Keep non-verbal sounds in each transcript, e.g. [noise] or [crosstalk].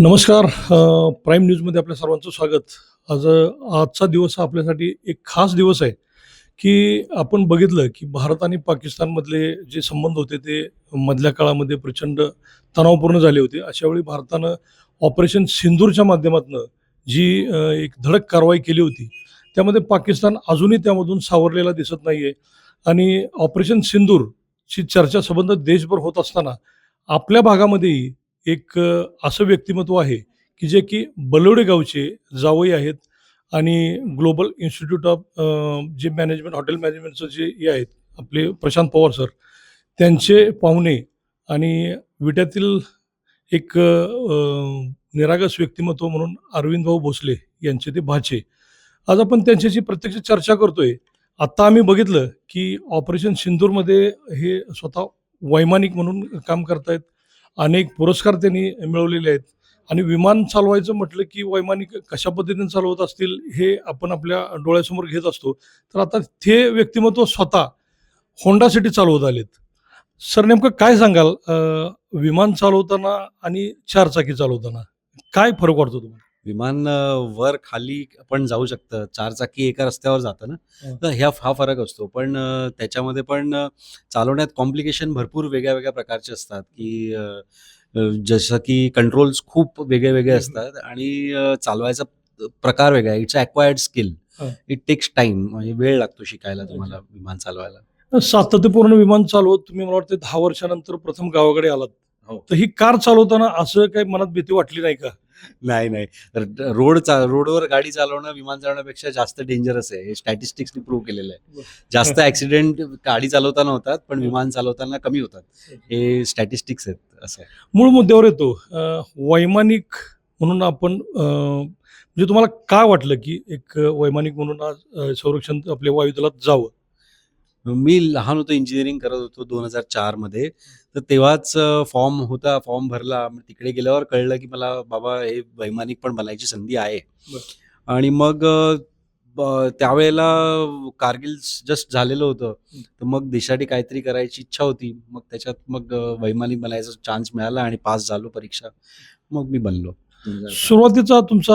नमस्कार प्राईम न्यूजमध्ये आपल्या सर्वांचं स्वागत. आज आजचा दिवस हा आपल्यासाठी एक खास दिवस आहे की आपण बघितलं की भारत आणि पाकिस्तानमधले जे संबंध होते ते मधल्या काळामध्ये प्रचंड तणावपूर्ण झाले होते. अशा वेळी भारतानं ऑपरेशन सिंदूरच्या माध्यमातून जी एक धडक कारवाई केली होती त्यामध्ये पाकिस्तान अजूनही त्यामधून सावरलेला दिसत नाही आहे आणि ऑपरेशन सिंदूरची चर्चा संबंध देशभर होत असताना आपल्या भागामध्येही एक असं व्यक्तिमत्व आहे की जे की बलवडे गावचे जावई आहेत आणि ग्लोबल इन्स्टिट्यूट ऑफ जे मॅनेजमेंट हॉटेल मॅनेजमेंटचं जे हे आहेत आपले प्रशांत पवार सर त्यांचे पाहुणे आणि विट्यातील एक निरागस व्यक्तिमत्व म्हणून अरविंद भाऊ भोसले यांचे ते भाचे. आज आपण त्यांच्याशी प्रत्यक्ष चर्चा करतोय. आत्ता आम्ही बघितलं की ऑपरेशन सिंदूरमध्ये हे स्वतः वैमानिक म्हणून काम करतायत. अनेक पुरस्कार त्यांनी मिळवलेले आहेत. आणि विमान चालवायचं म्हटलं की वैमानिक कशा पद्धतीने चालवत असतील हे आपण आपल्या डोळ्यासमोर घेत असतो. तर आता ते व्यक्तिमत्व स्वतः होंडा सिटी चालवत आलेत. सर नेमकं काय सांगाल? विमान चालवताना आणि चारचाकी चालवताना काय फरक वाटतो तुम्हाला? विमान वर खाली पण जाऊ शकतं. चार चाकी एका रस्त्यावर जातं ना. हं. तर ह्या हा फरक असतो. पण त्याच्यामध्ये पण चालवण्यात कॉम्प्लिकेशन भरपूर वेगळ्या वेगळ्या प्रकारचे असतात की जसं की कंट्रोल्स खूप वेगळे वेगळे. असतात आणि चालवायचा प्रकार वेगळा it's acquired skill. It takes time म्हणजे वेळ लागतो शिकायला तुम्हाला विमान चालवायला. सातत्यपूर्ण विमान चालवत तुम्ही मला वाटतं दहा वर्षानंतर प्रथम गावाकडे आलात. हो. तर ही कार चालवताना असं काही मनात भीती वाटली नाही का? नाही नाही र- रोड चा रोडवर गाडी चालवणं विमान चालवण्यापेक्षा जास्त डेंजरस आहे हे स्टॅटिस्टिक्सनी प्रूव्ह केलेलं आहे. जास्त ऍक्सिडेंट गाडी चालवताना होतात पण. विमान चालवताना कमी होतात हे स्टॅटिस्टिक्स आहेत असं. मूळ मुद्द्यावर येतो वैमानिक म्हणून आपण म्हणजे तुम्हाला काय वाटलं की एक वैमानिक म्हणून आज संरक्षण आपल्या वायुदलात जावं मी लहान होतो इंजिनिअरिंग करत होतो दोन हजार चारमध्ये. तर तेव्हाच फॉर्म होता फॉर्म भरला. तिकडे गेल्यावर कळलं की मला बाबा हे वैमानिक पण बनायची संधी आहे. आणि मग त्यावेळेला कारगिल जस्ट झालेलं होतं. तर मग देशासाठी काहीतरी करायची इच्छा होती. मग त्याच्यात मग वैमानिक बनायचा चान्स मिळाला आणि पास झालो परीक्षा. मग मी बनलो. सुरुवातीचा तुमचा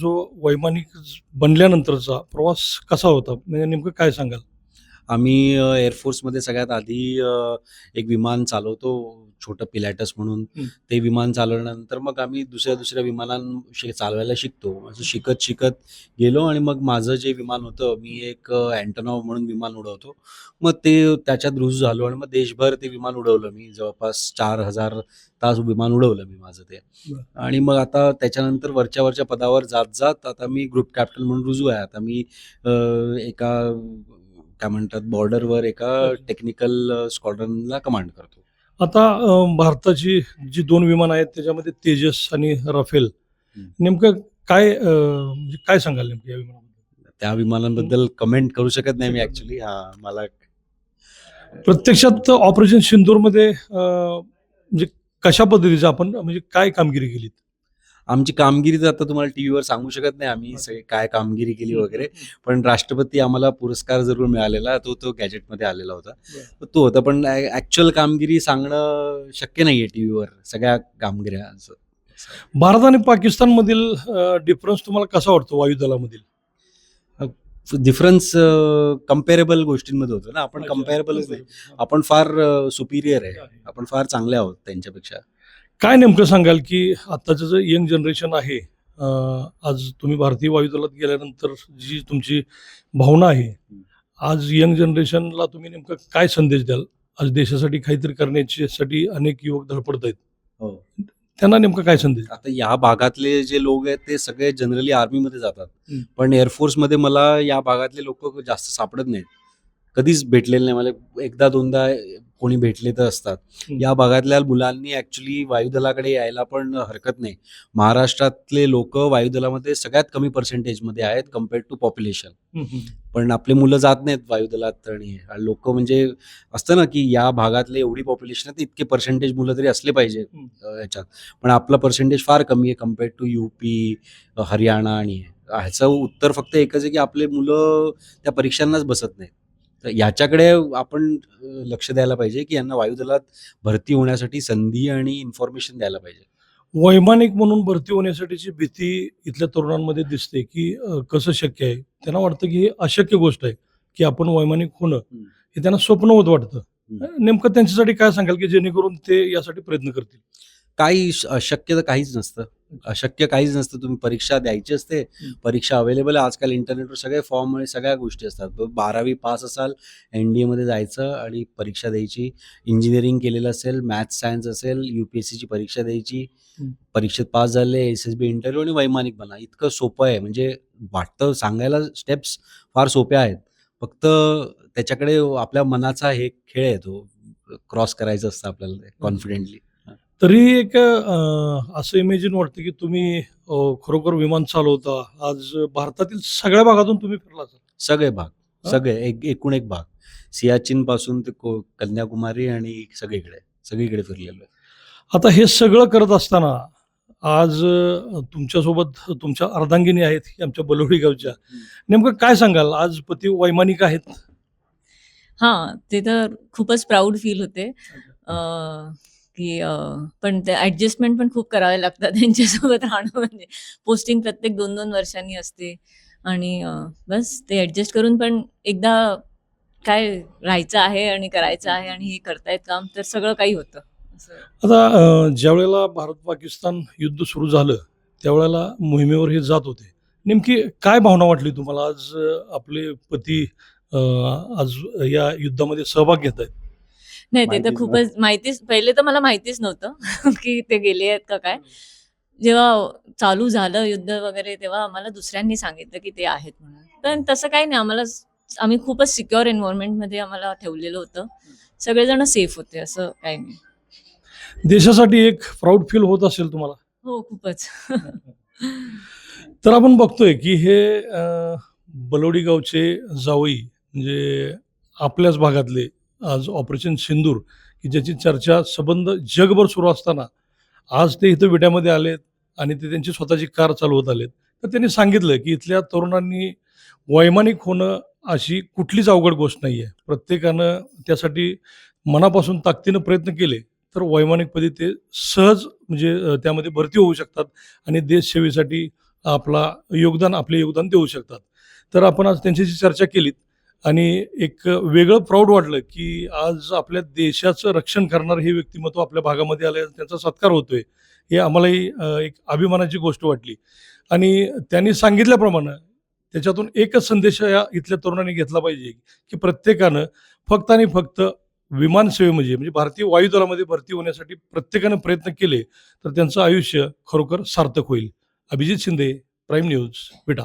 जो वैमानिक बनल्यानंतरचा प्रवास कसा होता? म्हणजे नेमकं काय सांगाल? आम्ही एअरफोर्समध्ये सगळ्यात आधी एक विमान चालवतो छोटं पिलॅटस म्हणून. ते विमान चालवल्यानंतर मग आम्ही दुसऱ्या दुसऱ्या विमानां चालवायला शिकतो. असं शिकत शिकत गेलो आणि मग माझं जे विमान होतं मी एक अँटनॉव म्हणून विमान उडवतो. मग ते त्याच्यात रुजू झालो आणि मग देशभर ते विमान उडवलं मी. जवळपास चार हजार तास विमान उडवलं मी माझं ते. आणि मग आता त्याच्यानंतर वरच्या वरच्या पदावर जात जात आता मी ग्रुप कॅप्टन म्हणून रुजू आहे. आता मी एका काय म्हणतात बॉर्डरवर एका. टेक्निकल स्क्वॉड्रनला कमांड करतो आता भारताची जी दोन विमान आहेत त्याच्यामध्ये तेजस आणि राफेल. नेमकं काय म्हणजे काय सांगाल नेमकं या विमानाबद्दल त्या विमानांबद्दल कमेंट करू शकत नाही मी ऍक्च्युली हा मला प्रत्यक्षात ऑपरेशन सिंदूरमध्ये म्हणजे कशा पद्धतीचं आपण म्हणजे काय कामगिरी केली आमची कामगिरी तर आता तुम्हाला टीव्हीवर सांगू शकत नाही आम्ही सगळे काय कामगिरी केली वगैरे. पण राष्ट्रपती आम्हाला पुरस्कार जरूर मिळालेला तो तो गॅजेटमध्ये आलेला होता. तो होता पण ऍक्च्युअल कामगिरी सांगणं शक्य नाहीये टीव्हीवर सगळ्या कामगिऱ्या असं. भारत आणि पाकिस्तानमधील डिफरन्स तुम्हाला कसा वाटतो वायुदलामधील? डिफरन्स कम्पेरेबल गोष्टींमध्ये होतो ना आपण. कम्पेरेबलच नाही. आपण फार सुपिरियर आहे. आपण फार चांगले आहोत त्यांच्यापेक्षा. काय नेमकं सांगाल की आत्ताचं जे यंग जनरेशन आहे अं, आज तुम्ही भारतीय वायुदलात गेल्यानंतर जी तुमची भावना आहे आज यंग जनरेशनला तुम्ही नेमकं काय संदेश द्याल? आज देशासाठी काहीतरी करण्यासाठी अनेक युवक धडपडत आहेत. हो. त्यांना नेमकं काय संदेश? आता या भागातले जे लोक आहेत ते सगळे जनरली आर्मीमध्ये जातात. हम्म. पण एअरफोर्समध्ये मला या भागातले लोक जास्त सापडत नाहीत. कधीच भेटलेले नाही. मला एकदा दोनदा कोणी भेटले तर असतात. या भागातल्या मुलांनी ऍक्च्युली वायुदलाकडे यायला पण हरकत नाही. महाराष्ट्रातले लोक वायुदलामध्ये सगळ्यात कमी पर्सेंटेजमध्ये आहेत कम्पेअर्ड टू पॉप्युलेशन पण आपले मुलं जात नाहीत वायुदलात आणि लोक म्हणजे असतं ना की या भागातले एवढी पॉप्युलेशन आहे इतके पर्सेंटेज मुलं तरी असले पाहिजे याच्यात पण आपलं पर्सेंटेज फार कमी आहे कम्पेअर्ड टू युपी हरियाणा आणि. ह्याचं उत्तर फक्त एकच आहे की आपले मुलं त्या परीक्षांनाच बसत नाहीत. तर याच्याकडे आपण लक्ष द्यायला पाहिजे की यांना वायुदलात भरती होण्यासाठी संधी आणि इन्फॉर्मेशन द्यायला पाहिजे. वैमानिक म्हणून भरती होण्यासाठीची भीती इथल्या तरुणांमध्ये दिसते की कसं शक्य आहे? त्यांना वाटतं की हे अशक्य गोष्ट आहे की आपण वैमानिक होणं. हे त्यांना स्वप्नवत वाटतं. नेमकं त्यांच्यासाठी काय सांगाल की जेणेकरून ते यासाठी प्रयत्न करतील? काही अशक्य तर काहीच नसतं. अशक्य काहीच नसतं. तुम्ही परीक्षा द्यायची असते परीक्षा अवेलेबल आहे. आजकाल इंटरनेटवर सगळे फॉर्म सगळ्या गोष्टी असतात. बारावी पास असाल एन डी एमध्ये जायचं आणि परीक्षा द्यायची. इंजिनिअरिंग केलेलं असेल मॅथ्स सायन्स असेल यू पी एस सीची परीक्षा द्यायची. परीक्षेत पास झाले एस एस बी इंटरव्ह्यू आणि वैमानिक बना. इतकं सोपं आहे. म्हणजे वाटतं सांगायला स्टेप्स फार सोप्या आहेत. फक्त त्याच्याकडे आपल्या मनाचा हे खेळ आहे तो. क्रॉस करायचं असतं आपल्याला कॉन्फिडेंटली तरी एक असं इमेजिन वाटतं की तुम्ही खरोखर विमान चालवता. आज भारतातील सगळ्या भागातून तुम्ही फिरला असाल. सगळे भाग? सगळे एक एकूण एक भाग. सियाचीन पासून ते को- कन्याकुमारी आणि सगळीकडे सगळीकडे फिरलेलो आहे. आता हे सगळं करत असताना आज अं, तुमच्यासोबत तुमच्या अर्धांगिनी आहेत की आमच्या बलोडी गावच्या. नेमकं काय सांगाल? आज पती वैमानिक आहेत. हां, ते तर खूपच प्राउड फील होते. अ, की पण ते ॲडजस्टमेंट पण खूप करावे लागतात [laughs] त्यांच्यासोबत राहणं म्हणजे. पोस्टिंग प्रत्येक 2-2 वर्षांनी असते. आणि बस ते ॲडजस्ट करून पण एकदा काय राहायचं आहे आणि करायचं आहे आणि हे करतायत काम तर सगळं काही होतं. आता ज्यावेळेला भारत पाकिस्तान युद्ध सुरू झालं त्यावेळेला मोहिमेवर हे जात होते. नेमकी काय भावना वाटली तुम्हाला? आज आपले पती आज या युद्धामध्ये सहभाग घेत आहेत नाही ते तर खूपच माहितीच पहिले तर मला माहितीच नव्हतं [laughs] की ते गेले आहेत का काय. जेव्हा चालू झालं युद्ध वगैरे तेव्हा आम्हाला दुसऱ्यांनी सांगितलं की ते आहेत म्हणून. पण तसं काही नाही आम्हाला आम्ही खूपच सिक्युअर एन्व्हायरमेंटमध्ये आम्हाला ठेवलेलं होतं. सगळेजण सेफ होते असं काही नाही. देशासाठी एक प्राऊड फील होत असेल तुम्हाला हो खूपच. तर आपण बघतोय की हे बलोडी गावचे जावई म्हणजे आपल्याच भागातले आज ऑपरेशन सिंदूर की ज्याची चर्चा सबंध जगभर सुरू असताना आज ते इथं विड्यामध्ये आलेत आणि ते त्यांची स्वतःची कार चालवत आलेत. तर त्यांनी सांगितलं की इथल्या तरुणांनी वैमानिक होणं अशी कुठलीच अवघड गोष्ट नाही आहे प्रत्येकानं त्यासाठी मनापासून ताकदीनं प्रयत्न केले तर वैमानिकपदी ते सहज म्हणजे त्यामध्ये भरती होऊ शकतात आणि देशसेवेसाठी आपला योगदान आपले योगदान देऊ शकतात. तर आपण आज त्यांच्याशी चर्चा केलीत. आणि एक वेगळं प्राऊड वाटलं की आज आपल्या देशाचं रक्षण करणारं हे व्यक्तिमत्व आपल्या भागामध्ये आलं त्यांचा सत्कार होतोय हे आम्हालाही एक अभिमानाची गोष्ट वाटली. आणि त्यांनी सांगितल्याप्रमाणे त्याच्यातून एकच संदेश या इथल्या तरुणांनी घेतला पाहिजे की प्रत्येकानं फक्त आणि फक्त विमानसेवेमध्ये म्हणजे, म्हणजे भारतीय वायुदलामध्ये भरती होण्यासाठी प्रत्येकानं प्रयत्न केले तर त्यांचं आयुष्य खरोखर सार्थक होईल. Abhijit Shinde prime news Vita.